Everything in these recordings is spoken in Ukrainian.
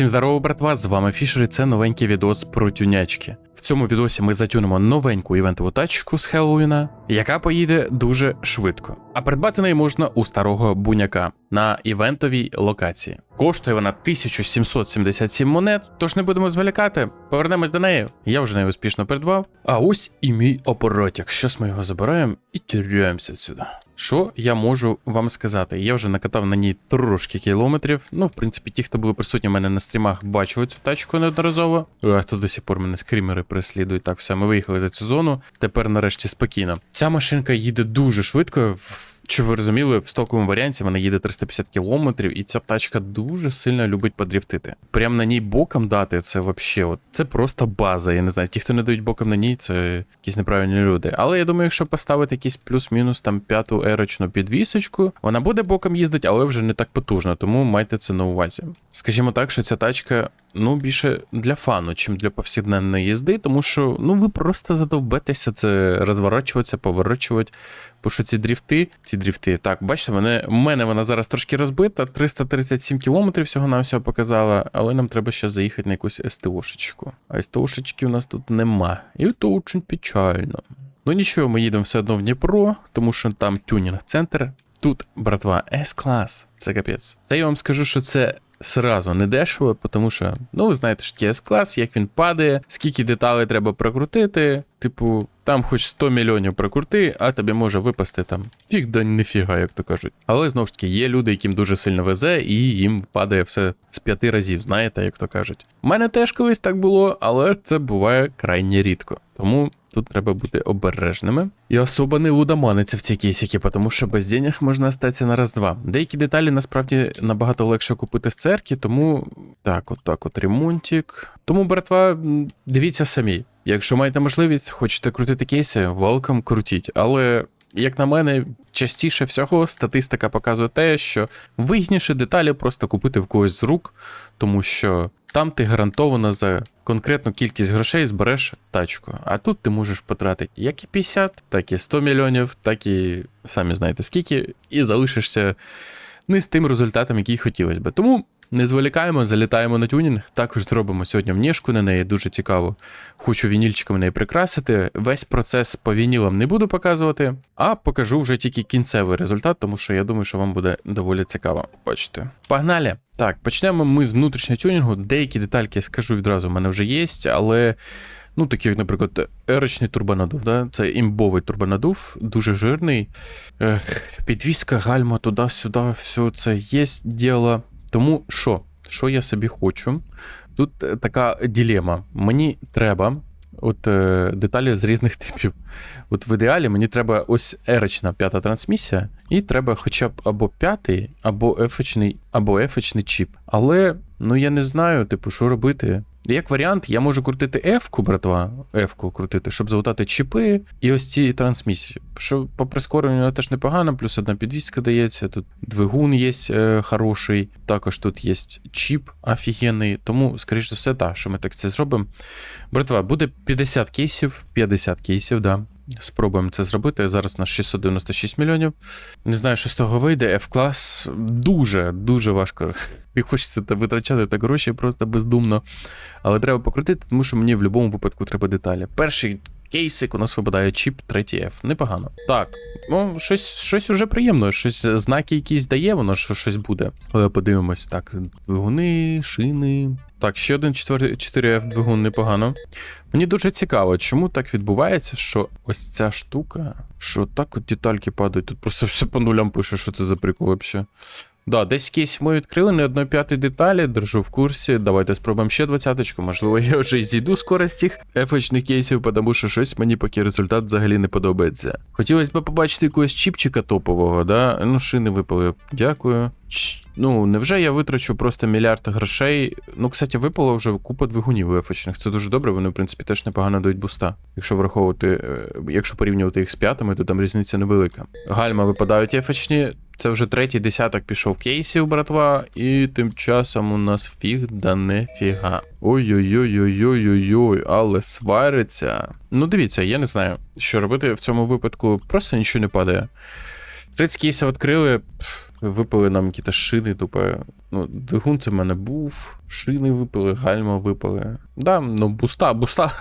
Всім здорово, братва! З вами Фішер і це новенький відос про тюнячки. В цьому відосі ми затюнемо новеньку івентову тачку з Хеллоуіна, яка поїде дуже швидко. А придбати неї можна у старого буняка на івентовій локації. Коштує вона 1777 монет, тож не будемо зволікати. Повернемось до неї. Я вже неї успішно придбав. А ось і мій апаратик. Щось ми його забираємо і тіряємося сюди. Що я можу вам сказати? Я вже накатав на ній трошки кілометрів. Ну, в принципі, ті, хто були присутні в мене на стрімах, бачили цю тачку неодноразово. А то до сих пор мене скрімери преслідують. Так, все, ми виїхали за цю зону. Тепер нарешті спокійно. Ця машинка їде дуже швидко. Чи ви розуміли, в стоковому варіанті вона їде 350 кілометрів, і ця тачка дуже сильно любить подріфтити. Прям на ній боком дати це вообще, от це просто база. Я не знаю, ті, хто не дають боком на ній, це якісь неправильні люди. Але я думаю, якщо поставити якийсь плюс-мінус там п'яту ерочну підвісочку, вона буде боком їздити, але вже не так потужно, тому майте це на увазі. Скажімо так, що ця тачка. Ну, більше для фану, чим для повсякденної їзди, тому що ну ви просто задовбетеся це розворачуватися, поворачувати. Бо що ці дріфти, ці дріфти, так, бачите, мене, в мене вона зараз трошки розбита, 337 кілометрів всього на всього показала, але нам треба ще заїхати на якусь СТОшечку. А СТОшечки у нас тут нема. І то дуже печально. Ну нічого, ми їдемо все одно в Дніпро, тому що там тюнінг-центр. Тут, братва, С-клас. Це капець. Це я вам скажу, що це сразу не дешево, тому що, ну, ви знаєте, що таке С-клас, як він падає, скільки деталей треба прокрутити. Типу, там хоч 100 мільйонів прокрути, а тобі може випасти там фіг да ніфіга, як то кажуть. Але знову ж таки, є люди, яким дуже сильно везе, і їм падає все з п'яти разів, знаєте, як то кажуть. У мене теж колись так було, але це буває крайне рідко. Тому тут треба бути обережними. І особо не удаманиться в ці кейсики, тому що без денег можна остатися на раз-два. Деякі деталі насправді набагато легше купити з церкви, тому так, от так, от ремонтик. Тому, братва, дивіться самі. Якщо маєте можливість, хочете крутити кейси, welcome, крутіть. Але, як на мене, частіше всього статистика показує те, що вигідніше деталі просто купити в когось з рук, тому що там ти гарантовано за конкретну кількість грошей збереш тачку. А тут ти можеш потратити як і 50, так і 100 мільйонів, так і самі знаєте скільки, і залишишся не з тим результатом, який хотілося би. Тому не зволікаємо, залітаємо на тюнінг. Також зробимо сьогодні внішку на неї, дуже цікаво. Хочу вінільчиком неї прикрасити. Весь процес по вінілам не буду показувати, а покажу вже тільки кінцевий результат, тому що я думаю, що вам буде доволі цікаво. Бачите. Погнали! Так, почнемо ми з внутрішнього тюнінгу. Деякі детальки скажу відразу, в мене вже є, але. Ну, такі, як, наприклад, ерочний турбонадув, да? це імбовий турбонадув, дуже жирний. Ех, підвіска, гальма туди-сюди, все це є діло. Тому що? Що я собі хочу? Тут е, така ділема. Мені треба от е, деталі з різних типів. От в ідеалі мені треба ось ерочна п'ята трансмісія, і треба хоча б або п'ятий, або ефочний, або ефочний чіп. Але ну я не знаю, типу, що робити. Як варіант, я можу крутити F-ку, братва, F-ку крутити, щоб залутати чіпи і ось ці трансмісії. Що по прискоренню теж непогано, плюс одна підвіска дається. Тут двигун є е, хороший, також тут є чіп офігенний. Тому, скоріш за все, так, що ми так це зробимо. Братва, буде 50 кейсів, 50 кейсів, да. Спробуємо це зробити. Зараз у нас 696 мільйонів. Не знаю, що з того вийде. F-клас дуже, дуже важко. І хочеться витрачати так гроші просто бездумно. Але треба покрутити, тому що мені в будь-якому випадку треба деталі. Перший кейсик у нас випадає чіп 3F. Непогано. Так, ну, щось, щось уже приємно, щось знаки якісь дає, воно що щось буде. Але подивимось, так, двигуни, шини. Так, ще один 4F двигун непогано. Мені дуже цікаво, чому так відбувається, що ось ця штука, що так от детальки падають. Тут просто все по нулям пише, що це за прикол взагалі. Да, десь кейс ми відкрили не одної п'ятої деталі, держу в курсі. Давайте спробуємо ще двадцяточку. Можливо, я вже і зійду скоро з цих ефочних кейсів, тому що щось мені поки результат взагалі не подобається. Хотілося б побачити якогось чіпчика топового, да? Ну, шини випали. Дякую. Ч- Ну, невже я витрачу просто мільярд грошей? Ну, кстати, випало вже купа двигунів ефочних. Це дуже добре, вони, в принципі, теж непогано дають буста. Якщо враховувати, е, якщо порівнювати їх з п'ятими, то там різниця невелика. Гальма випадають ефочні. Це вже третій десяток пішов кейсів, братва, і тим часом у нас фіг да не фіга. Ой-ой-ой-ой-ой-ой, але свариться. Ну, дивіться, я не знаю, що робити в цьому випадку. Просто нічого не падає. 30 кейсів відкрили. пф, Випали нам якісь шини, тупо. Ну, двигун це в мене був. Шини випали, гальма випали. Да, ну буста, буста.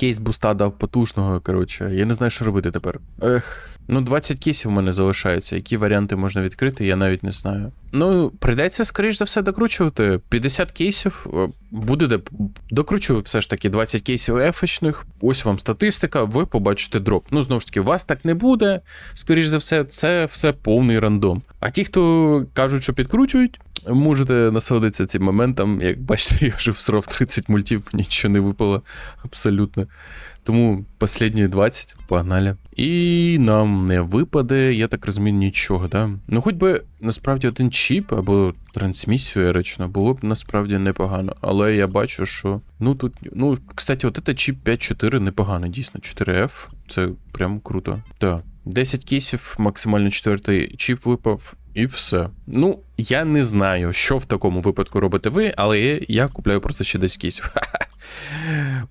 Кейс буста дав потужного, коротше. Я не знаю, що робити тепер. Ех, ну 20 кейсів у мене залишається. Які варіанти можна відкрити, я навіть не знаю. Ну, прийдеться, скоріш за все, докручувати. 50 кейсів е, буде де. Докручую все ж таки 20 кейсів ефічних. Ось вам статистика, ви побачите дроп. Ну, знову ж таки, вас так не буде. Скоріш за все, це все повний рандом. А ті, хто кажуть, що підкручують, можете насолодитися цим моментом. Як бачите, я вже всрав 30 мультів, нічого не випало абсолютно. Тому останні 20, погнали. І нам не випаде, я так розумію, нічого, да? Ну, хоч би насправді один чіп або трансмісію ерично було б насправді непогано. Але я бачу, що. Ну тут. Ну, кстати, от це чіп 5.4 непогано, дійсно. 4F. Це прям круто. Так. 10 кейсів, максимально четвертий чіп випав. І все. Ну, я не знаю, що в такому випадку робите ви, але я, купляю просто ще 10 кейсів.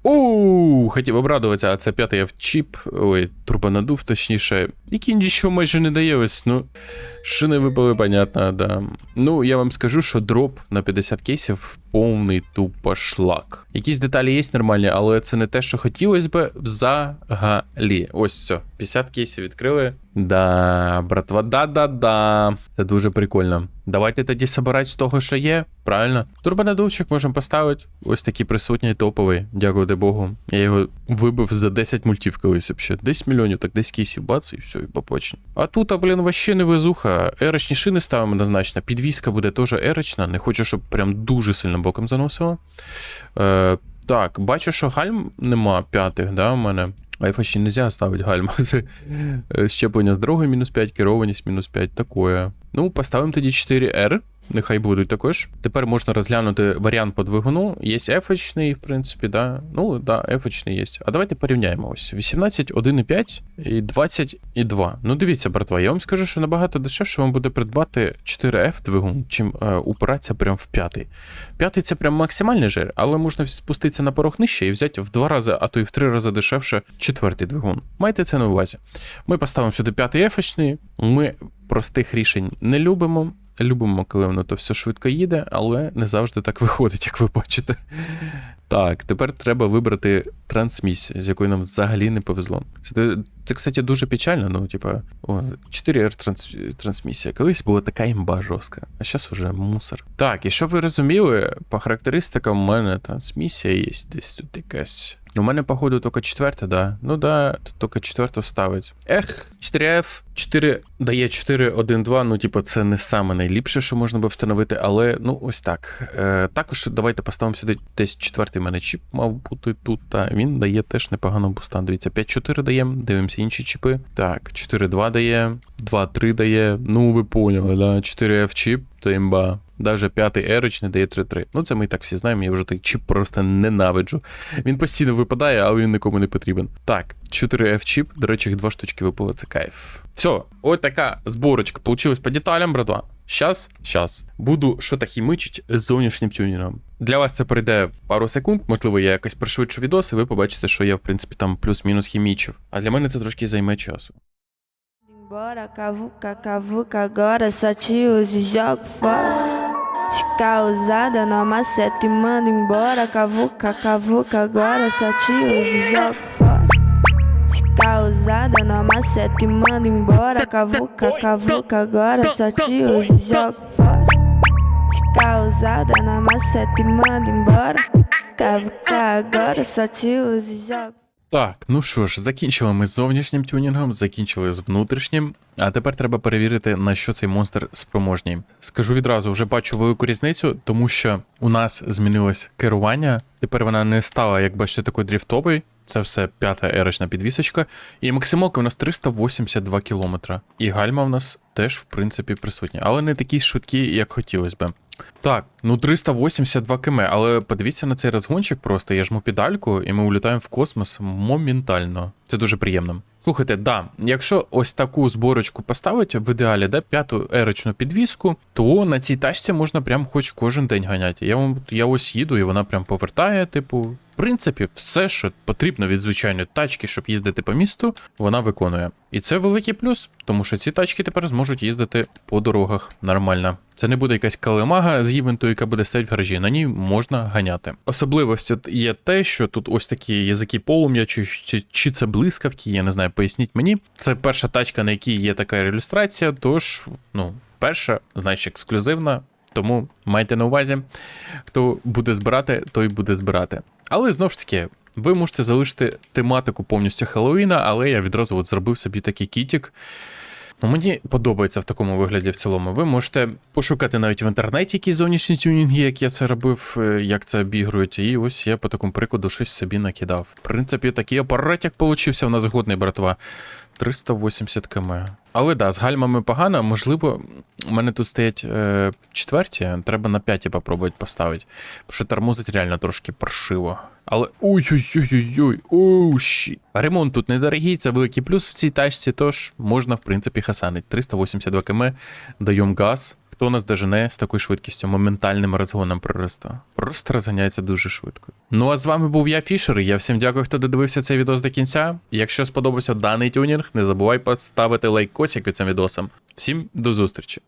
Ууу, хотів обрадуватися, а це п'ятий чіп, ой, турбонадув, точніше, який нічого майже не дає ось, ну. Шини випали, понятно, да. Ну, я вам скажу, що дроп на 50 кейсів повний тупо шлак. Якісь деталі є нормальні, але це не те, що хотілося би взагалі. Ось все, 50 кейсів відкрили. Да, братва, да-да-да. Це дуже прикольно. Давайте тоді собирати з того, що є, правильно? Турбонадувчик можемо поставити. Ось такий присутній топовий, дякувати Богу. Я його вибив за 10 мультів колись взагалі. 10 мільйонів, так 10 кейсів бац, і все, і попочні. А тут, а, блін, вообще не везуха. Ерочні шини ставимо однозначно. Підвізка буде теж ерочна. Не хочу, щоб прям дуже сильно боком заносило. Е, так, бачу, що гальм нема п'ятих, да, у мене. А ще не можна ставити гальма. Е, щеплення з дорогою мінус 5, керованість мінус 5, такое. Ну, поставимо тоді 4R. Нехай будуть також. Тепер можна розглянути варіант по двигуну. Є F-очний, в принципі, да. Ну, да, F-очний є. А давайте порівняємо ось. 18, 1,5 і 20 і 2. Ну, дивіться, братва, я вам скажу, що набагато дешевше вам буде придбати 4F двигун, чим е, упиратися прям в п'ятий. П'ятий це прям максимальний жир, але можна спуститися на порог нижче і взяти в два рази, а то й в три рази дешевше четвертий двигун. Майте це на увазі. Ми поставимо сюди п'ятий F-очний. Ми простих рішень не любимо. Любимо, коли воно то все швидко їде, але не завжди так виходить, як ви бачите. Так, тепер треба вибрати трансмісію, з якою нам взагалі не повезло. Це, це кстати, дуже печально. Ну, типа, о, 4R транс, трансмісія. Колись була така імба жорстка, а зараз вже мусор. Так, і щоб ви розуміли, по характеристикам у мене трансмісія є десь тут якась. У мене, походу, тільки четверта, да. Ну да, тут тільки четверту ставить. Ех, 4F, 4 дає 4, 1, 2. Ну, типу, це не саме найліпше, що можна би встановити, але ну ось так. Е, Також давайте поставимо сюди десь четвертий в мене чіп мав бути тут. Та він дає теж непогано бустан. Дивіться, 5-4 даємо, дивимося інші чіпи. Так, 4-2 дає, 2-3 дає. Ну, ви поняли, да? 4F чіп, це імба. Даже п'ятий ерич не дає 3-3. Ну, це ми і так всі знаємо, я вже той чіп просто ненавиджу. Він постійно випадає, але він нікому не потрібен. Так, 4F чіп, до речі, їх два штучки випало, це кайф. Все, ось така зборочка получилась по деталям, братва. Щас, щас. Буду що-то хімичить з зовнішнім тюнінгом. Для вас це пройде в пару секунд, можливо, я якось пришвидшу відос, і ви побачите, що я, в принципі, там плюс-мінус хімічив. А для мене це трошки займе часу. Embora, cavuca, cavuca, agora só uso e jogo fora. Se causada, não maceta e manda embora. Cavuca, cavuca, agora só jogo Se causada, não maceta e manda embora. Cavuca, cavuca, agora só te uso e jogo fora. Se causada, não maceta e manda embora. Cavuca, agora só te uso e jogo Так, ну що ж, закінчили ми з зовнішнім тюнінгом, закінчили з внутрішнім. А тепер треба перевірити, на що цей монстр спроможний. Скажу відразу, вже бачу велику різницю, тому що у нас змінилось керування. Тепер вона не стала, як бачите, такою дріфтовою. Це все п'ята ерочна підвісочка. І максималка у нас 382 км. І гальма у нас теж, в принципі, присутня, але не такі швидкі, як хотілося би. Так, ну 382 км, але подивіться на цей розгончик просто. Я жму педальку, і ми улітаємо в космос моментально. Це дуже приємно. Слухайте, да, якщо ось таку зборочку поставити в ідеалі, да, п'яту ерочну підвіску, то на цій тачці можна прям хоч кожен день ганяти. Я я ось їду, і вона прям повертає, типу, принципі, все, що потрібно від звичайної тачки, щоб їздити по місту, вона виконує. І це великий плюс, тому що ці тачки тепер зможуть їздити по дорогах нормально. Це не буде якась калимага з івенту, яка буде стояти в гаражі. На ній можна ганяти. Особливостю є те, що тут ось такі язики полум'я, чи, чи, чи це блискавки, я не знаю, поясніть мені. Це перша тачка, на якій є така ілюстрація, тож, ну, перша, значить, ексклюзивна. Тому майте на увазі, хто буде збирати, той буде збирати. Але знову ж таки, ви можете залишити тематику повністю Хеллоуіна, але я відразу от зробив собі такий кітік. Ну, мені подобається в такому вигляді в цілому. Ви можете пошукати навіть в інтернеті якісь зовнішні тюнінги, як я це робив, е, як це обігрують. І ось я по такому прикладу щось собі накидав. В принципі, такий апаратик получився в нас годний, братва. 380 км. Але да, з гальмами погано. Можливо, у мене тут стоять е, четверті, треба на п'яті попробувати поставити. Бо що тормозить реально трошки паршиво. Але ой-ой-ой-ой-ой, оу. Ремонт тут недорогий, це великий плюс в цій тачці, тож можна, в принципі, хасанить. 382 км, даємо газ. Хто нас дожене з такою швидкістю, моментальним розгоном приросту. Просто розганяється дуже швидко. Ну а з вами був я, Фішер. Я всім дякую, хто додивився цей відос до кінця. Якщо сподобався даний тюнінг, не забувай поставити лайкосик під цим відосом. Всім до зустрічі!